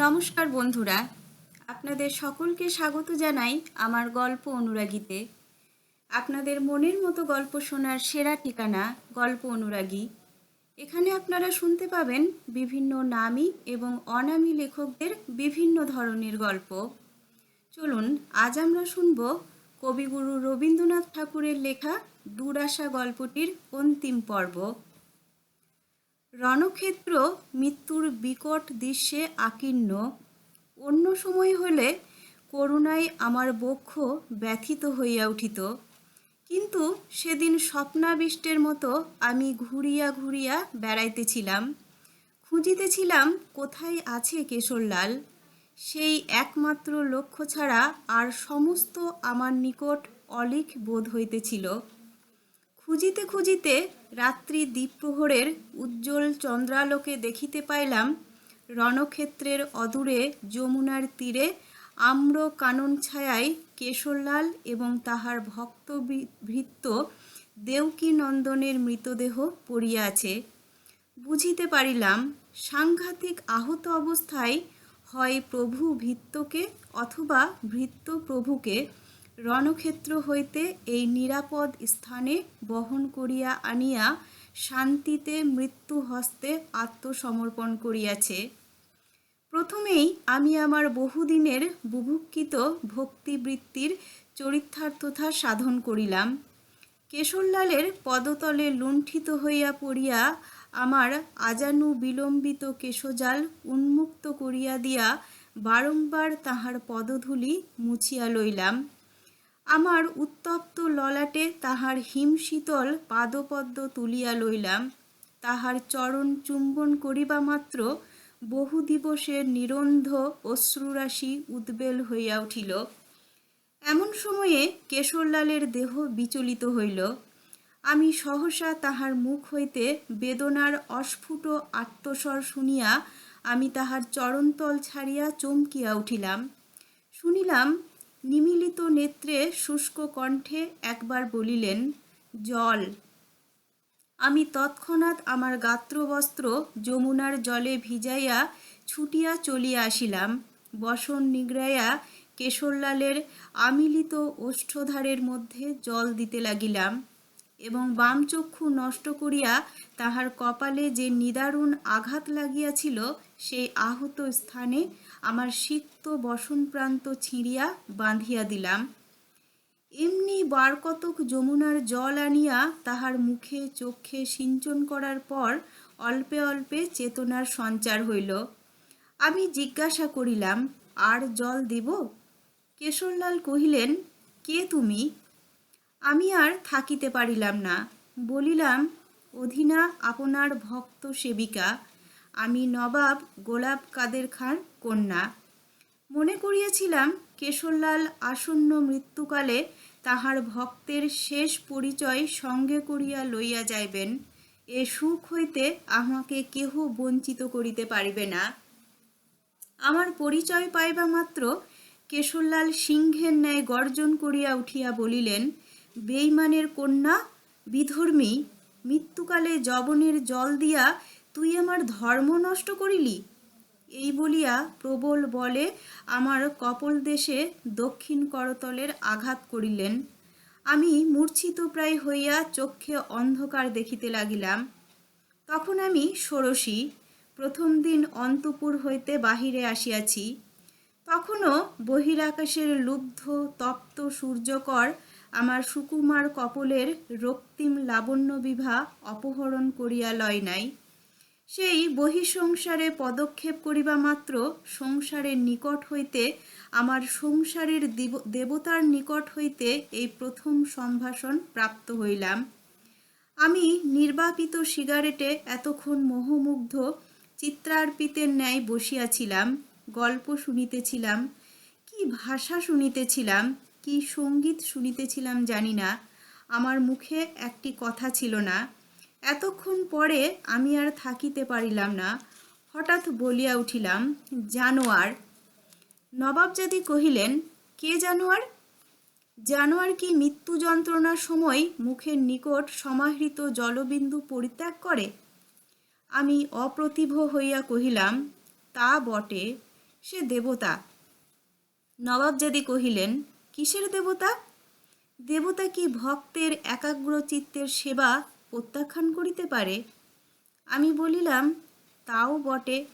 নমস্কার বন্ধুরা, আপনাদের সকলকে স্বাগত জানাই আমার গল্প অনুরাগীতে। আপনাদের মনের মতো গল্প শোনার সেরা ঠিকানা গল্প অনুরাগী। এখানে আপনারা শুনতে পাবেন বিভিন্ন নামী এবং অনামী লেখকদের বিভিন্ন ধরনের গল্প। চলুন, আজ আমরা শুনব কবিগুরু রবীন্দ্রনাথ ঠাকুরের লেখা দুরাশা গল্পটির অন্তিম পর্ব। রণক্ষেত্র মৃত্যুর বিকট দৃশ্যে আকীর্ণ। অন্য সময় হলে করুণায় আমার বক্ষ ব্যথিত হইয়া উঠিত। কিন্তু সেদিন স্বপ্নাবিষ্টের মতো আমি ঘুরিয়া ঘুরিয়া বেড়াইতেছিলাম। খুঁজিতেছিলাম, কোথায় আছে কেশরলাল? সেই একমাত্র লক্ষ্য ছাড়া আর সমস্ত আমার নিকট অলিক বোধ হইতেছিল। খুঁজিতে খুঁজিতে রাত্রি দ্বীপ্রহরের উজ্জ্বল চন্দ্রালোকে দেখিতে পাইলাম রণক্ষেত্রের অদূরে যমুনার তীরে আম্র কানন ছায়ায় কেশরলাল এবং তাহার ভক্ত ভৃত্য দেউকী নন্দনের মৃতদেহ পড়িয়া আছে বুঝিতে পারিলাম, সাংঘাতিক আহত অবস্থায় হয় প্রভু ভৃত্যকে অথবা ভৃত্য প্রভুকে রণক্ষেত্র হইতে এই নিরাপদ স্থানে বহন করিয়া আনিয়া শান্তিতে মৃত্যু হস্তে আত্মসমর্পণ করিয়াছে। প্রথমেই আমি আমার বহুদিনের বুভুক্ষিত ভক্তিবৃত্তির চরিতার্থতা সাধন করিলাম। কেশরলালের পদতলে লুণ্ঠিত হইয়া পড়িয়া আমার আজানু বিলম্বিত কেশজাল উন্মুক্ত করিয়া দিয়া বারংবার তাহার পদধূলি মুছিয়া লইলাম। আমার উত্তপ্ত ললাটে তাহার হিমশীতল পাদপদ্ম তুলিয়া লইলাম। তাহার চরণ চুম্বন করিবা মাত্র বহু দিবসের নিরন্ধ অশ্রুরাশি উদ্বেল হইয়া উঠিল। এমন সময়ে কেশরলালের দেহ বিচলিত হইল। আমি সহসা তাহার মুখ হইতে বেদনার অস্ফুট আত্মস্বর শুনিয়া আমি তাহার চরণতল ছাড়িয়া চমকিয়া উঠিলাম। শুনিলাম নিমিলিত নেত্রে শুষ্ক কণ্ঠে একবার বলিলেন, জল। আমি তৎক্ষণাৎ আমার গাত্রবস্ত্র যমুনার জলে ভিজাইয়া ছুটিয়া চলিয়া আসিলাম। বসন নিগড়াইয়া কেশরলালের আমিলিত ওষ্ঠধারের মধ্যে জল দিতে লাগিলাম এবং বাম চক্ষু নষ্ট করিয়া তাহার কপালে যে নিদারুণ আঘাত লাগিয়াছিল, সেই আহত স্থানে আমার সিক্ত বসন প্রান্ত ছিঁড়িয়া বাঁধিয়া দিলাম। এমনি বারকতক যমুনার জল আনিয়া তাহার মুখে চক্ষে সিঞ্চন করার পর অল্পে অল্পে চেতনার সঞ্চার হইল। আমি জিজ্ঞাসা করিলাম, আর জল দিব? কেশরলাল কহিলেন, কে তুমি? আমি আর থাকিতে পারিলাম না। বলিলাম, অধীনা আপনার ভক্ত সেবিকা। আমি নবাব গোলাপ কাদের খাঁর কন্যা। মনে করিয়াছিলাম কেশরলাল আসন্ন মৃত্যুকালে তাহার ভক্তের শেষ পরিচয় সঙ্গে করিয়া লইয়া যাইবেন। এ সুখ হইতে আমাকে কেহ বঞ্চিত করিতে পারিবে না। আমার পরিচয় পাইবা মাত্র কেশরলাল সিংহের ন্যায় গর্জন করিয়া উঠিয়া বলিলেন, বেইমানের কন্যা, বিধর্মী, মৃত্যুকালে জবনের জল দিয়া তুই আমার ধর্ম নষ্ট করিলি? এই বলিয়া প্রবল বলে আমার কপল দেশে দক্ষিণ করতলের আঘাত করিলেন। আমি মূর্ছিত প্রায় হইয়া চক্ষে অন্ধকার দেখিতে লাগিলাম। তখন আমি ষোড়শী, প্রথম দিন অন্তপুর হইতে বাহিরে আসিয়াছি। তখনও বহিরাকাশের লুব্ধ, তপ্ত সূর্যকর আমার সুকুমার কপলের রক্তিম লাবণ্য বিভা অপহরণ করিয়া লয় নাই। সেই বহিঃসংসারে পদক্ষেপ করিবা মাত্র সংসারের নিকট হইতে, আমার সংসারের দেবতার নিকট হইতে এই প্রথম সম্ভাষণ প্রাপ্ত হইলাম। আমি নির্বাপিত সিগারেটে এতক্ষণ মোহমুগ্ধ চিত্রার্পিতের ন্যায় বসিয়াছিলাম, গল্প শুনিতেছিলাম, কি ভাষা শুনিতেছিলাম, কি সংগীত শুনিতেছিলাম জানি না, আমার মুখে একটি কথা ছিল না। এতক্ষণ পরে আমি আর থাকিতে পারিলাম না। হঠাৎ বলিয়া উঠিলাম, জানোয়ার নবাবজাদি কহিলেন, কে জানোয়ার? জানোয়ার কি মৃত্যু যন্ত্রণার সময় মুখের নিকট সমাহৃত জলবিন্দু পরিত্যাগ করে? আমি অপ্রতিভ হইয়া কহিলাম, তা বটে, সে দেবতা। নবাবজাদি কহিলেন, কিসের দেবতা? দেবতা কি ভক্তের একাগ্র চিত্তের সেবা প্রত্যাখ্যান করিতে পারে? আমি বলিলাম, তাও বটে।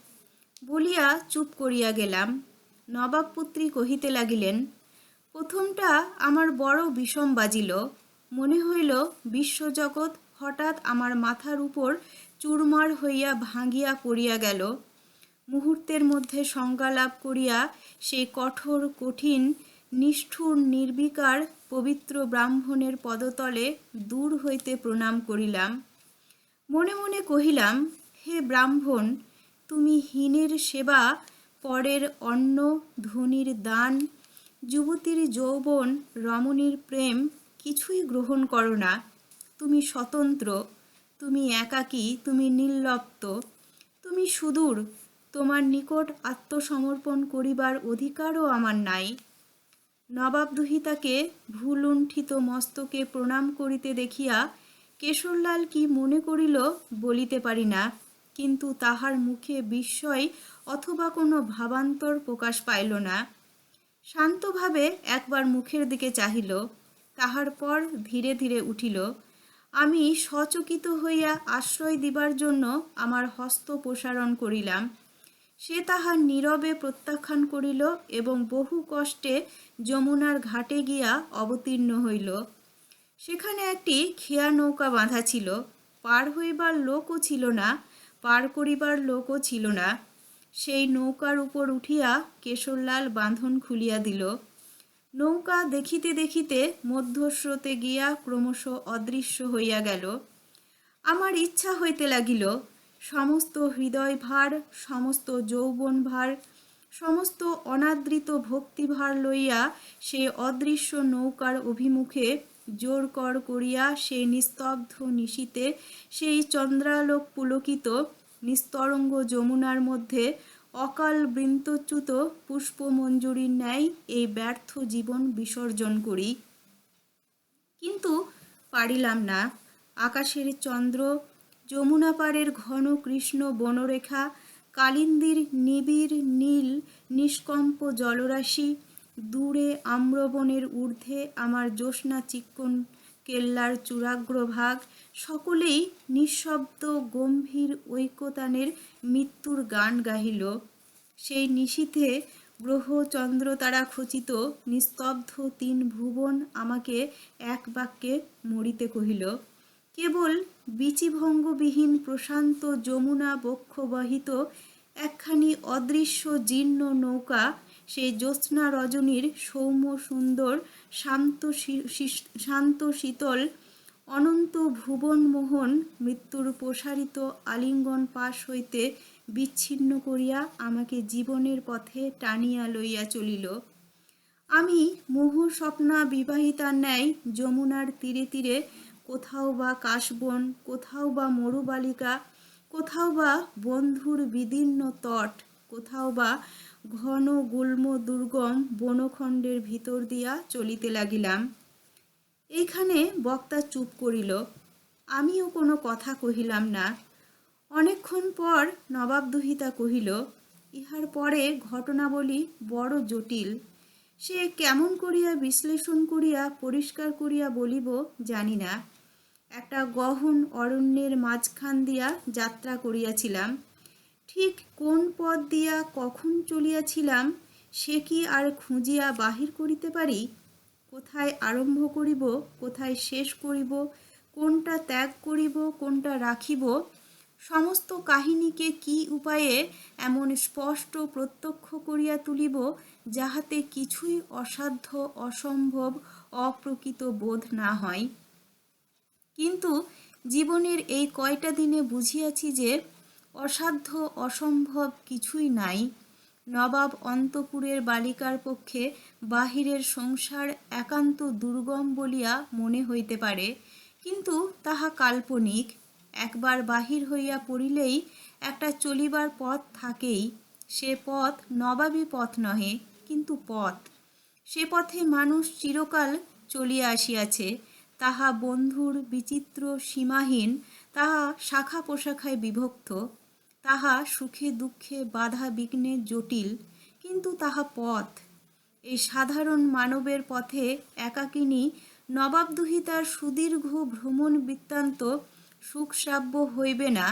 বলিয়া চুপ করিয়া গেলাম। নবাব পুত্রী কহিতে লাগিলেন, প্রথমটা আমার বড় বিষম বাজিল। মনে হইল বিশ্বজগৎ হঠাৎ আমার মাথার উপর চুরমার হইয়া ভাঙ্গিয়া পড়িয়া গেল। মুহূর্তের মধ্যে সংজ্ঞা লাভ করিয়া সেই কঠোর, কঠিন, নিষ্ঠুর, নির্বিকার পবিত্র ব্রাহ্মণের পদতলে দূর হইতে প্রণাম করিলাম। মনে মনে কহিলাম, হে ব্রাহ্মণ, তুমি হীনের সেবা, পরের অন্ন, ধনির দান, যুবতীর যৌবন, রমণীর প্রেম কিছুই গ্রহণ করো না। তুমি স্বতন্ত্র, তুমি একাকী, তুমি নির্লপ্ত, তুমি সুদূর, তোমার নিকট আত্মসমর্পণ করিবার অধিকারও আমার নাই। নবাব দুহিতাকে ভুলুণ্ঠিত মস্তকে প্রণাম করিতে দেখিয়া কেশরলাল কি মনে করিল বলিতে পারি না, কিন্তু তাহার মুখে বিস্ময় অথবা কোনো ভাবান্তর প্রকাশ পাইল না। শান্তভাবে একবার মুখের দিকে চাহিল, তাহার পর ধীরে ধীরে উঠিল, আমি সচকিত হইয়া আশ্রয় দিবার জন্য আমার হস্ত প্রসারণ করিলাম সে তাহার নীরবে প্রত্যাখ্যান করিল এবং বহু কষ্টে যমুনার ঘাটে গিয়া অবতীর্ণ হইল। সেখানে একটি খেয়া নৌকা বাঁধা ছিল। পার হইবার লোকও ছিল না, পার করিবার লোকও ছিল না। সেই নৌকার উপর উঠিয়া কেশরলাল বাঁধন খুলিয়া দিল। নৌকা দেখিতে দেখিতে মধ্যস্রোতে গিয়া ক্রমশ অদৃশ্য হইয়া গেল। আমার ইচ্ছা হইতে লাগিল সমস্ত হৃদয় ভার সমস্ত যৌবন ভার সমস্ত অনাদৃত ভক্তিভার লইয়া সে অদৃশ্য নৌকার অভিমুখে জোর কর করিয়া সে নিস্তব্ধ নিশীতে সেই চন্দ্রালোক পুলকিত নিস্তরঙ্গ যমুনার মধ্যে অকাল বৃন্তচ্যুত পুষ্পমঞ্জুরির ন্যায় এই ব্যর্থ জীবন বিসর্জন করি। কিন্তু পারিলাম না। আকাশের চন্দ্র যমুনা পাড়ের ঘন কৃষ্ণ বনরেখা, কালিন্দির নিবিড় নীল নিষ্কম্প জলরাশি, দূরে আম্রবনের ঊর্ধ্বে আমার জ্যোৎস্না চিক্কন কেল্লার চূড়াগ্রভাগ সকলেই নিঃশব্দ গম্ভীর ঐক্যতানের মৃত্যুর গান গাহিল। সেই নিশীথে গ্রহ চন্দ্র তারা খচিত নিস্তব্ধ তিন ভুবন আমাকে এক বাক্যে মরিতে কহিল কেবল বিচিভঙ্গবিহীন প্রশান্ত যমুনা বক্ষবাহিত একখানি অদৃশ্য জীর্ণ নৌকা, সেই জ্যোৎস্না রজনীর সৌম্য সুন্দর শান্ত শান্ত শীতল অনন্ত ভুবনমোহন মৃত্যুর প্রসারিত আলিঙ্গন পাশ হইতে বিচ্ছিন্ন করিয়া আমাকে জীবনের পথে টানিয়া লইয়া চলিল। আমি মোহ স্বপ্না বিবাহিতার ন্যায় যমুনার তীরে তীরে কোথাও বা কাশবন, কোথাও বা মরুবালিকা, কোথাও বা বন্ধুর বিদীর্ণ তট, কোথাও বা ঘন গুল্ম দুর্গম বনখণ্ডের ভিতর দিয়া চলিতে লাগিলাম। এইখানে বক্তা চুপ করিল। আমিও কোনো কথা কহিলাম না। অনেকক্ষণ পর নবাব দুহিতা কহিল, ইহার পরে ঘটনাবলী বড় জটিল। সে কেমন করিয়া বিশ্লেষণ করিয়া পরিষ্কার করিয়া বলিব জানি না। একটা গহন অরণ্যের মাঝখান দিয়া যাত্রা করিয়াছিলাম। ঠিক কোন পথ দিয়া কখন চলিয়াছিলাম, সে কি আর খুঁজিয়া বাহির করিতে পারি? কোথায় আরম্ভ করিব, কোথায় শেষ করিব, কোনটা ত্যাগ করিব, কোনটা রাখিব? সমস্ত কাহিনীকে কি উপায়ে এমন স্পষ্ট প্রত্যক্ষ করিয়া তুলিব, যাহাতে কিছুই অসাধ্য, অসম্ভব, অপ্রকৃত বোধ না হয়? কিন্তু জীবনের এই কয়টা দিনে বুঝিয়াছি যে অসাধ্য অসম্ভব কিছুই নাই। নবাব অন্তপুরের বালিকার পক্ষে বাহিরের সংসার একান্ত দুর্গম বলিয়া মনে হইতে পারে, কিন্তু তাহা কাল্পনিক। একবার বাহির হইয়া পড়িলেই একটা চলিবার পথ থাকেই, সে পথ নবাবী পথ নহে, কিন্তু পথ। সে পথে মানুষ চিরকাল চলিয়া আসিয়াছে তাহা বন্ধুর বিচিত্র সীমাহীন, তাহা শাখা প্রশাখায় বিভক্ত, তাহা সুখে দুঃখে বাধা বিঘ্নে জটিল, কিন্তু তাহা পথ। এই সাধারণ মানবের পথে একাকিনী নবাবদুহিতার সুদীর্ঘ ভ্রমণ বৃত্তান্ত সুখশ্রাব্য হইবে না,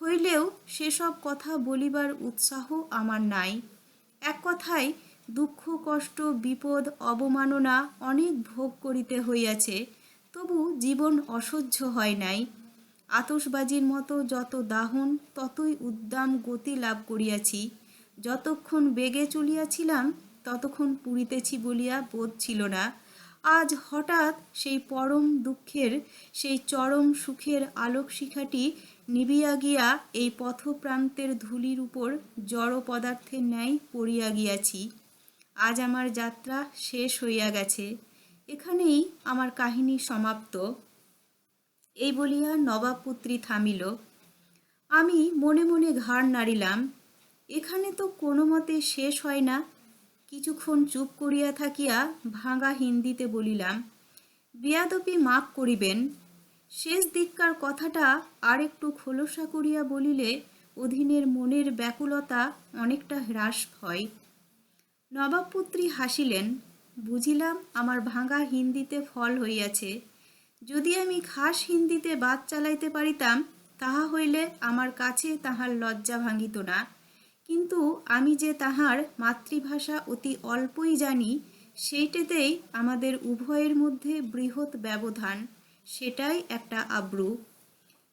হইলেও সেসব কথা বলিবার উৎসাহ আমার নাই। এক কথায়, দুঃখ, কষ্ট, বিপদ, অবমাননা অনেক ভোগ করিতে হইয়াছে। তবু জীবন অসহ্য হয় নাই। আতসবাজির মতো যত দাহন, ততই উদ্দাম গতি লাভ করিয়াছি। যতক্ষণ বেগে চলিয়াছিলাম, ততক্ষণ পুরিতেছি বলিয়া বোধ ছিল না। আজ হঠাৎ সেই পরম দুঃখের, সেই চরম সুখের আলোক শিখাটি নিবিয়া গিয়া এই পথপ্রান্তের ধূলির উপর জড় পদার্থের ন্যায় পড়িয়া গিয়াছি। আজ আমার যাত্রা শেষ হইয়া গেছে। এখানেই আমার কাহিনী সমাপ্ত। এই বলিয়া নবাবপুত্রী থামিল। আমি মনে মনে ঘাড় নাড়িলাম, এখানে তো কোনো মতে শেষ হয় না। কিছুক্ষণ চুপ করিয়া থাকিয়া ভাঙা হিন্দিতে বলিলাম, বেয়াদপি মাপ করিবেন। শেষ দিককার কথাটা আর একটু খোলসা করিয়া বলিলে অধীনের মনের ব্যাকুলতা অনেকটা হ্রাস হয়। নবাবপুত্রী হাসিলেন বুঝিলাম আমার ভাঙা হিন্দিতে ফল হইয়াছে। যদি আমি খাস হিন্দিতে বাদ চালাইতে পারিতাম, তাহা হইলে আমার কাছে তাহার লজ্জা ভাঙিত না। কিন্তু আমি যে তাহার মাতৃভাষা অতি অল্পই জানি, সেইটেতেই আমাদের উভয়ের মধ্যে বৃহৎ ব্যবধান, সেটাই একটা আব্রু।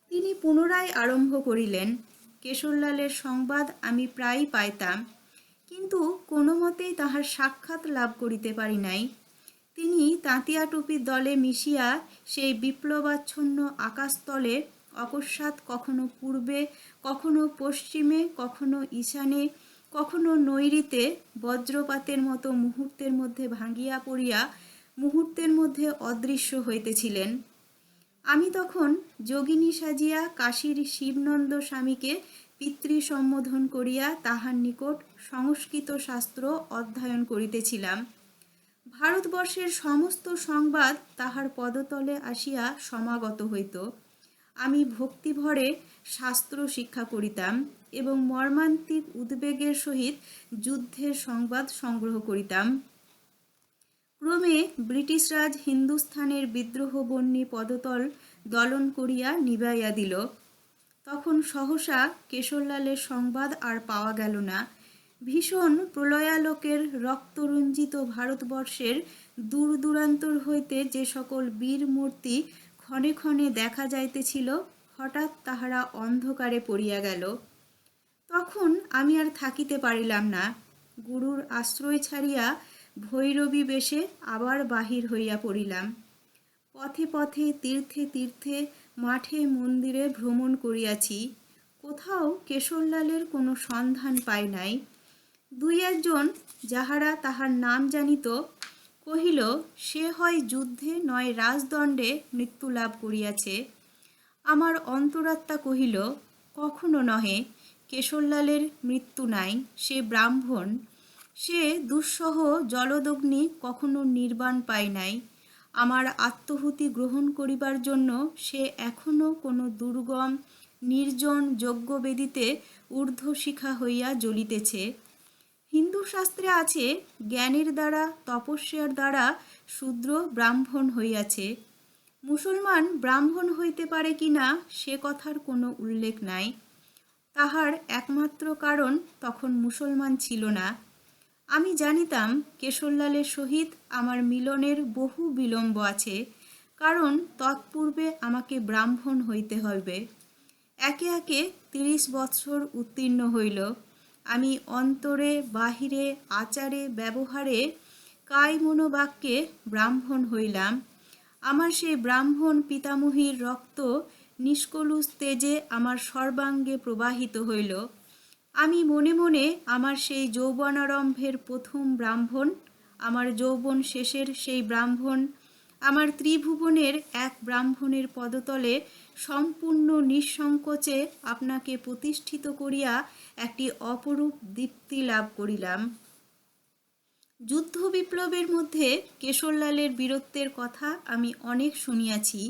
তিনি পুনরায় আরম্ভ করিলেন, কেশরলালের সংবাদ আমি প্রায়ই পাইতাম। কিন্তু কোনো মতেই তাহার সাক্ষাৎ লাভ করিতে পারি নাই। তিনি তাঁতিয়া টুপির দলে মিশিয়া সেই বিপ্লবাচ্ছন্ন আকাশতলে অকস্মাৎ কখনো পূর্বে, কখনো পশ্চিমে, কখনো ঈশানে, কখনো নৈরিতে বজ্রপাতের মতো মুহূর্তের মধ্যে ভাঙ্গিয়া পড়িয়া মুহূর্তের মধ্যে অদৃশ্য হইতেছিলেন। আমি তখন যোগিনী সাজিয়া কাশীর শিবনন্দ স্বামীকে পিতৃ সম্বোধন করিয়া তাহার নিকট সংস্কৃত শাস্ত্র অধ্যয়ন করিতেছিলাম। ভারতবর্ষের সমস্ত সংবাদ তাহার পদতলে আসিয়া সমাগত হইত। আমি ভক্তিভরে শাস্ত্র শিক্ষা করিতাম এবং মর্মান্তিক উদ্বেগের সহিত যুদ্ধের সংবাদ সংগ্রহ করিতাম। ক্রমে ব্রিটিশরাজ হিন্দুস্থানের বিদ্রোহ বন্যী পদতল দলন করিয়া নিবাইয়া দিল। তখন সহসা কেশরলালের সংবাদ আর পাওয়া গেল না। ভীষণ প্রলয়ালোকের রক্তরঞ্জিত ভারতবর্ষের দূর দূরান্তর হইতে যে সকল বীর মূর্তি ক্ষণে ক্ষণে দেখা যাইতেছিল, হঠাৎ তাহারা অন্ধকারে পড়িয়া গেল। তখন আমি আর থাকিতে পারিলাম না। গুরুর আশ্রয় ছাড়িয়া ভৈরবী বেশে আবার বাহির হইয়া পড়িলাম। পথে পথে তীর্থে তীর্থে মাঠে মন্দিরে ভ্রমণ করিয়াছি, কোথাও কেশরলালের কোনো সন্ধান পাই নাই। দুই একজন যাহারা তাহার নাম জানিত, কহিল, সে হয় যুদ্ধে নয় রাজদণ্ডে মৃত্যু লাভ করিয়াছে। আমার অন্তরাত্মা কহিল, কখনো নহে, কেশরলালের মৃত্যু নাই, সে ব্রাহ্মণ। সে দুঃসহ জলদগ্নি কখনো নির্বাণ পায় নাই। আমার আত্মহুতি গ্রহণ করিবার জন্য সে এখনও কোনো দুর্গম, নির্জন যজ্ঞবেদিতে ঊর্ধ্বশিখা হইয়া জ্বলিতেছে। হিন্দু শাস্ত্রে আছে, জ্ঞানের দ্বারা, তপস্যার দ্বারা শূদ্র ব্রাহ্মণ হইয়াছে। মুসলমান ব্রাহ্মণ হইতে পারে কি না সে কথার কোনো উল্লেখ নাই। তাহার একমাত্র কারণ তখন মুসলমান ছিল না। আমি জানিতাম কেশরলালের সহিত আমার মিলনের বহু বিলম্ব আছে, কারণ তৎপূর্বে আমাকে ব্রাহ্মণ হইতে হইবে। একে একে তিরিশ বৎসর উত্তীর্ণ হইল। আমি অন্তরে, বাহিরে, আচারে, ব্যবহারে কায় মনোবাক্যে ব্রাহ্মণ হইলাম। আমার সেই ব্রাহ্মণ পিতামহীর রক্ত নিষ্কলুষ তেজে আমার সর্বাঙ্গে প্রবাহিত হইল। আমি মনে মনে আমার সেই যৌবনারম্ভের প্রথম ব্রাহ্মণ, আমার যৌবন শেষের সেই ব্রাহ্মণ, আমার ত্রিভুবনের এক ব্রাহ্মণের পদতলে সম্পূর্ণ নিঃসংকোচে আপনাকে প্রতিষ্ঠিত করিয়া একটি অপরূপ দীপ্তি লাভ করিলাম। যুদ্ধ বিপ্লবের মধ্যে কেশরলালের বীরত্বের কথা আমি অনেক শুনিয়াছি,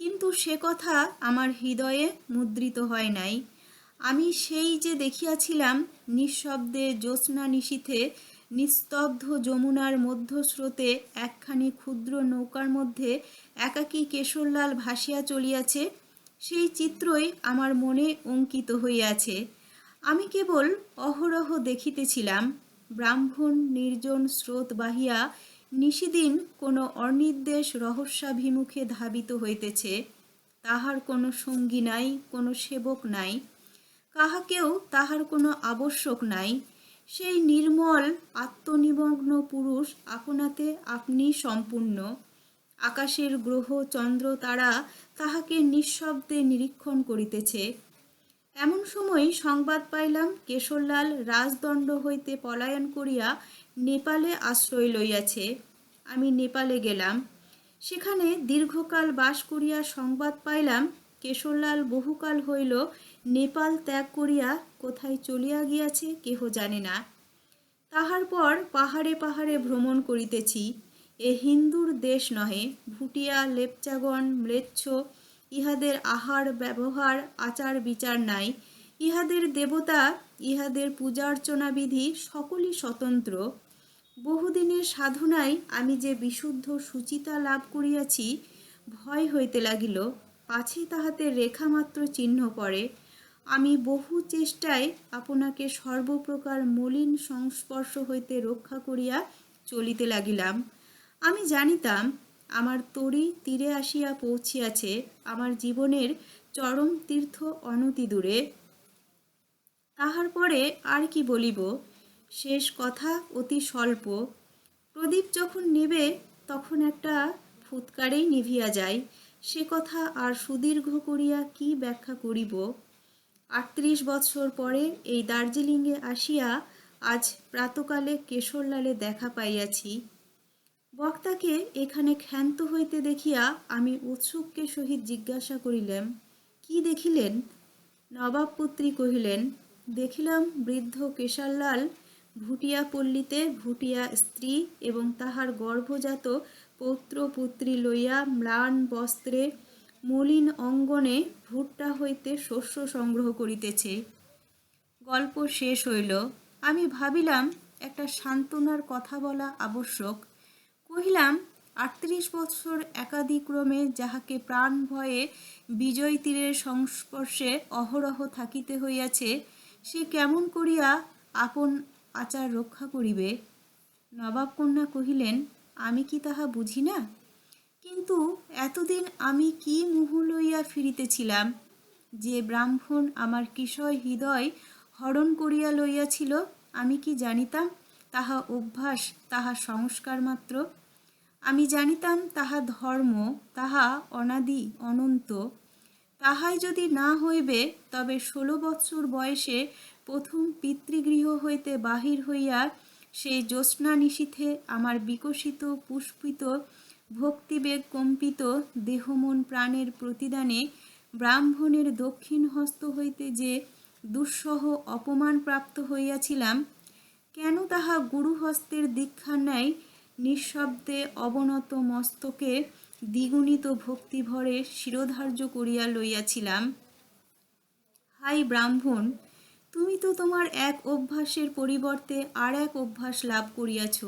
কিন্তু সে কথা আমার হৃদয়ে মুদ্রিত হয় নাই। আমি সেই যে দেখিয়াছিলাম নিঃশব্দে জ্যোৎস্না নিশীথে, নিস্তব্ধ যমুনার মধ্যস্রোতে একখানি ক্ষুদ্র নৌকার মধ্যে একাকী কেশরলাল ভাসিয়া চলিয়াছে, সেই চিত্রই আমার মনে অঙ্কিত হইয়াছে। আমি কেবল অহরহ দেখিতেছিলাম, ব্রাহ্মণ নির্জন স্রোত বাহিয়া নিশিদিন কোনো অনির্দেশ রহস্যাভিমুখে ধাবিত হইতেছে। তাহার কোনো সঙ্গী নাই, কোনো সেবক নাই। কাহাকেও তাহার কোনো আবশ্যক নাই। সেই নির্মল, আত্মনিমগ্ন পুরুষ আপনাতে আপনি সম্পূর্ণ। আকাশের গ্রহ, চন্দ্র, তারা তাহাকে নিঃশব্দে নিরীক্ষণ করিতেছে। এমন সময় সংবাদ পাইলাম, কেশরলাল রাজদণ্ড হইতে পলায়ন করিয়া নেপালে আশ্রয় লইয়াছে। আমি নেপালে গেলাম। সেখানে দীর্ঘকাল বাস করিয়া সংবাদ পাইলাম, কেশরলাল বহুকাল হইল নেপাল ত্যাগ করিয়া কোথায় চলিয়া গিয়াছে কেহ জানে না। তাহার পর পাহাড়ে পাহাড়ে ভ্রমণ করিতেছি। এ হিন্দুর দেশ নহে, ভুটিয়া, লেপচাগণ, ম্লেচ্ছ, ইহাদের আহার, ব্যবহার, আচার, বিচার নাই। ইহাদের দেবতা, ইহাদের পূজার্চনা বিধি সকলই স্বতন্ত্র। বহুদিনের সাধনায় আমি যে বিশুদ্ধ সুচিতা লাভ করিয়াছি, ভয় হইতে লাগিল। পাছে তাহাতে রেখামাত্র চিহ্ন পড়ে। আমি বহু চেষ্টায় আপনাকে সর্বপ্রকার মলিন সংস্পর্শ হইতে রক্ষা করিয়া চলিতে লাগিলাম। আমি জানিতাম, আমার তরি তীরে আসিয়া পৌঁছিয়াছে, আমার জীবনের চরম তীর্থ অনতি দূরে। তাহার পরে আর কি বলিব? শেষ কথা অতি স্বল্প। প্রদীপ যখন নেবে, তখন একটা ফুৎকারেই নিভিয়া যায়। সে কথা আর সুদীর্ঘ করিয়া কি ব্যাখ্যা করিব? আটত্রিশ বৎসর পরে এই দার্জিলিংয়ে আসিয়া আজ প্রাতকালে কেশরলালে দেখা পাইয়াছি। বক্তাকে এখানে ক্ষান্ত হইতে দেখিয়া আমি উৎসুককে সহিত জিজ্ঞাসা করিলাম, কি দেখিলেন? নবাবপুত্রী কহিলেন, দেখিলাম বৃদ্ধ কেশারলাল ভুটিয়া পল্লীতে ভুটিয়া স্ত্রী এবং তাহার গর্ভজাত পৌত্র পুত্রী লইয়া ম্লান বস্ত্রে মলিন অঙ্গনে ভুট্টা হইতে শস্য সংগ্রহ করিতেছে। গল্প শেষ হইল। আমি ভাবিলাম, একটা সান্ত্বনার কথা বলা আবশ্যক। কহিলাম, আটত্রিশ বৎসর একাদিক্রমে যাহাকে প্রাণ ভয়ে বিজয় তীরের সংস্পর্শে অহরহ থাকিতে হইয়াছে, সে কেমন করিয়া আপন আচার রক্ষা করিবে? নবাব কন্যা কহিলেন, আমি কি তাহা বুঝি না? কিন্তু এতদিন আমি কি মুহ লইয়া ফিরিতেছিলাম? যে ব্রাহ্মণ আমার কিশয় হৃদয় হরণ করিয়া লইয়াছিল, আমি কি জানিতাম তাহা অভ্যাস, তাহা সংস্কার মাত্র? আমি জানিতাম তাহা ধর্ম, তাহা অনাদি, অনন্ত। তাহাই যদি না হইবে, তবে ষোলো বৎসর বয়সে প্রথম পিতৃগৃহ হইতে বাহির হইয়া সেই জ্যোৎস্না নিশীথে আমার বিকশিত পুষ্পিত ভক্তিবেগ কম্পিত দেহমন প্রাণের প্রতিদানে ব্রাহ্মণের দক্ষিণ হস্ত হইতে যে দুঃসহ অপমান প্রাপ্ত হইয়াছিলাম, কেন তাহা গুরুহস্তের দীক্ষার ন্যায় নিঃশব্দে অবনত মস্তকে দ্বিগুণিত ভক্তিভরে শিরোধার্য করিয়া লইয়াছিলাম? হাই ব্রাহ্মণ, তুমি তো তোমার এক অভ্যাসের পরিবর্তে আর এক অভ্যাস লাভ করিয়াছ।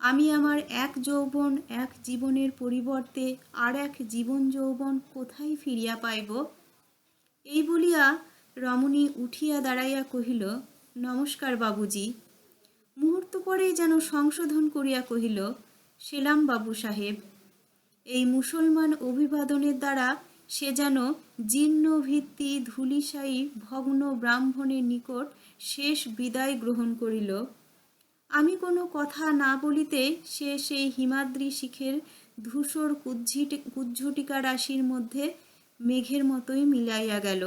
আমি আমার এক যৌবন, এক জীবনের পরিবর্তে আর এক জীবন যৌবন কোথায় ফিরিয়া পাইব? এই বলিয়া রমণী উঠিয়া দাঁড়াইয়া কহিল, নমস্কার বাবুজি। মুহূর্ত পরেই যেন সংশোধন করিয়া কহিল, সেলাম বাবু সাহেব। এই মুসলমান অভিবাদনের দ্বারা সে যেন জীর্ণ ভিত্তি ধুলিসায়ী ভগ্ন ব্রাহ্মণের নিকট শেষ বিদায় গ্রহণ করিল। আমি কোনো কথা না বলিতে সে সেই হিমাদ্রি শিখের ধূসর কুজ্ঝিটি কুজ্ঝটিকা রাশির মধ্যে মেঘের মতোই মিলাইয়া গেল।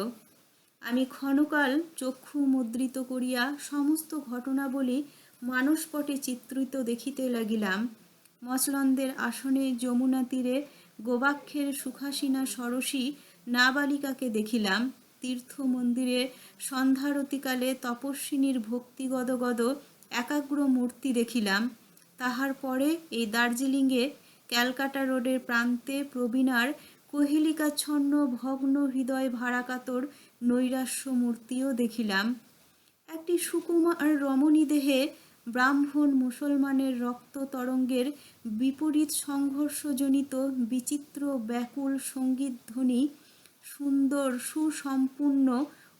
আমি ক্ষণকাল চক্ষু মুদ্রিত করিয়া সমস্ত ঘটনাবলী মানসপটে চিত্রিত দেখিতে লাগিলাম। মসলন্দের আসনে যমুনা তীরে গোবাক্ষের সুখাসিনা সরসী নাবালিকাকে দেখিলাম। তীর্থ মন্দিরে সন্ধ্যারতিকালে তপস্বিনীর ভক্তি গদগদ একাগ্র মূর্তি দেখিলাম, তাহার পরে এই দার্জিলিংয়ে ক্যালকাটা রোডের প্রান্তে প্রবীণার কোহেলিকাচ্ছন্ন ভগ্ন হৃদয় ভারাকাতর নৈরাশ্য মূর্তিও দেখিলাম। একটি সুকুমার রমণী দেহে ব্রাহ্মণ মুসলমানের রক্ত তরঙ্গের বিপরীত সংঘর্ষজনিত বিচিত্র ব্যাকুল সংগীত ধ্বনি সুন্দর সুসম্পূর্ণ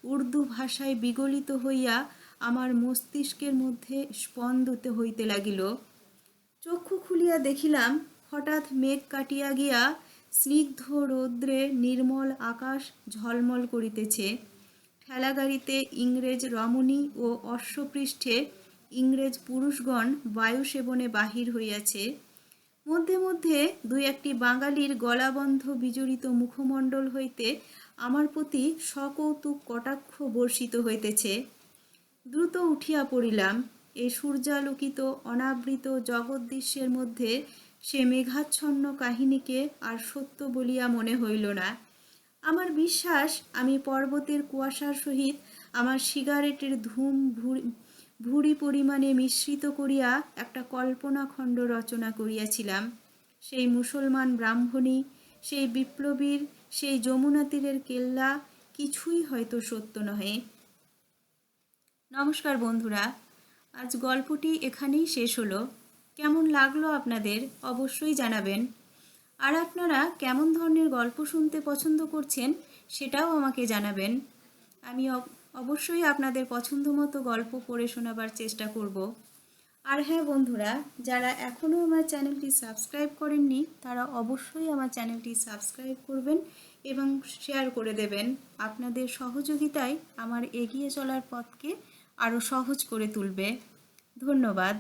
উর্দু ভাষায় বিগলিত হইয়া আমার মস্তিষ্কের মধ্যে স্পন্দিত হইতে লাগিল। চক্ষু খুলিয়া দেখিলাম, হঠাৎ মেঘ কাটিয়া গিয়া স্নিগ্ধ রৌদ্রে নির্মল আকাশ ঝলমল করিতেছে। ঠেলাগাড়িতে ইংরেজ রমণী ও অশ্বপৃষ্ঠে ইংরেজ পুরুষগণ বায়ু সেবনে বাহির হইয়াছে। মধ্যে মধ্যে দুই একটি বাঙালির গলাবন্ধ বিজড়িত মুখমণ্ডল হইতে আমার প্রতি সকৌতুক কটাক্ষ বর্ষিত হইতেছে। দ্রুত উঠিয়া পড়িলাম। এই সূর্যালোকিত, অনাবৃত জগৎদৃশ্যের মধ্যে সে মেঘাচ্ছন্ন কাহিনীকে আর সত্য বলিয়া মনে হইল না। আমার বিশ্বাস, আমি পর্বতের কুয়াশার সহিত আমার সিগারেটের ধূম ভুরি পরিমাণে মিশ্রিত করিয়া একটা কল্পনাখণ্ড রচনা করিয়াছিলাম। সেই মুসলমান ব্রাহ্মণী, সেই বিপ্লবীর, সেই যমুনা তীরের কেল্লা কিছুই হয়তো সত্য নহে। নমস্কার বন্ধুরা, আজ গল্পটি এখানেই শেষ হলো। কেমন লাগল আপনাদের অবশ্যই জানাবেন। আর আপনারা কেমন ধরনের গল্প শুনতে পছন্দ করছেন সেটাও আমাকে জানাবেন। আমি অব- অবশ্যই আপনাদের পছন্দ মতো গল্প পড়ে শোনাবার চেষ্টা করব। আর হ্যাঁ বন্ধুরা, যারা এখনও আমার চ্যানেলটি সাবস্ক্রাইব করেননি, তারা অবশ্যই আমার চ্যানেলটি সাবস্ক্রাইব করবেন এবং শেয়ার করে দেবেন। আপনাদের সহযোগিতায় আমার এগিয়ে চলার পথকে আরও সহজ করে তুলবে। ধন্যবাদ।